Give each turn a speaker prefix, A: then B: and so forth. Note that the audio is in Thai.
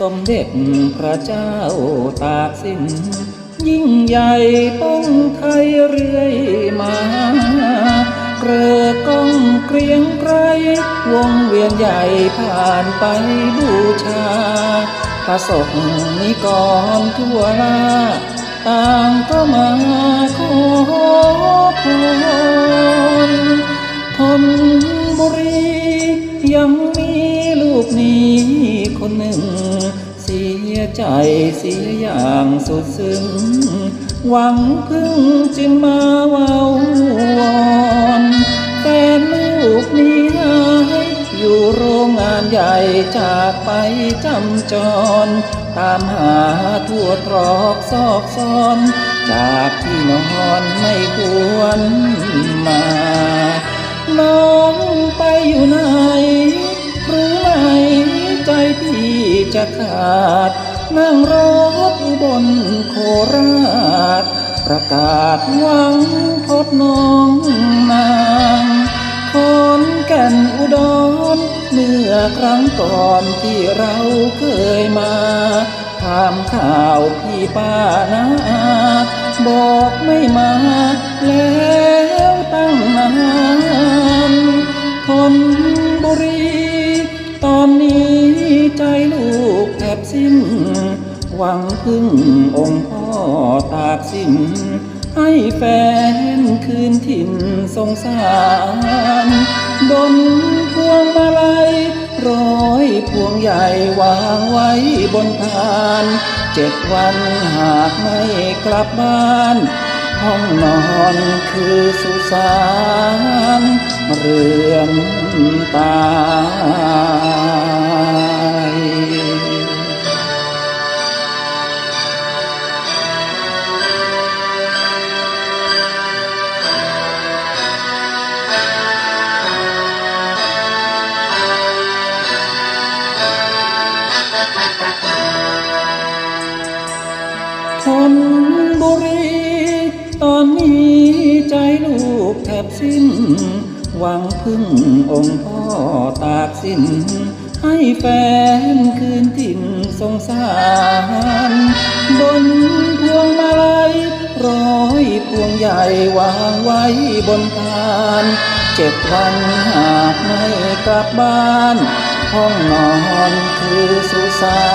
A: สมเด็จพระเจ้าตากสิน ยิ่งใหญ่ป้องไทยเรื่อยมาเกลือกล้องเกรียงไกรวงเวียนใหญ่ผ่านไปบูชาพระสงฆ์นิกรทั่วลาต่างก็มาขอ ใจเสียอย่างสุดซึ้ง หวังพึ่งจึงมาเว้าวอนแฟนลูกนี้หายอยู่โรงงานใหญ่จากไปจำจร ตามหาทั่วตรอกซอกซอน จากที่นอนไม่ควรมา น้องไปอยู่ไหนรู้ไหมใจพี่จะขาด นั่งรถอุบนโคราช ประกาศหวังพบน้องนางคนแก่นอุดรเมื่อครั้งก่อนที่เราเคยมาถามข่าวพี่ป้านาบอกไม่มาแล้วตั้งนานทนบุรี ตอนนี้ใจลูกแทบสิ้น หวังพึ่งองค์พ่อตากสิน ให้แฟนคืนถิ่นสงสารบนพวงมาลัยร้อยพวงใหญ่วางไว้บนพาน เจ็ดวันหากไม่กลับบ้านห้องนอนคือสุสานเรือนตา ยทนบุรี ตอนนี้ใจลูกแทบสิ้น หวังพึ่งองค์พ่อตากสิ้น ให้แฟนคืนถิ่นสงสาร บนพวงมาลัยร้อยพวงใหญ่วางไว้บนพานเจ็ดวันหากไม่กลับบ้าน ห้องนอนคือสุสาน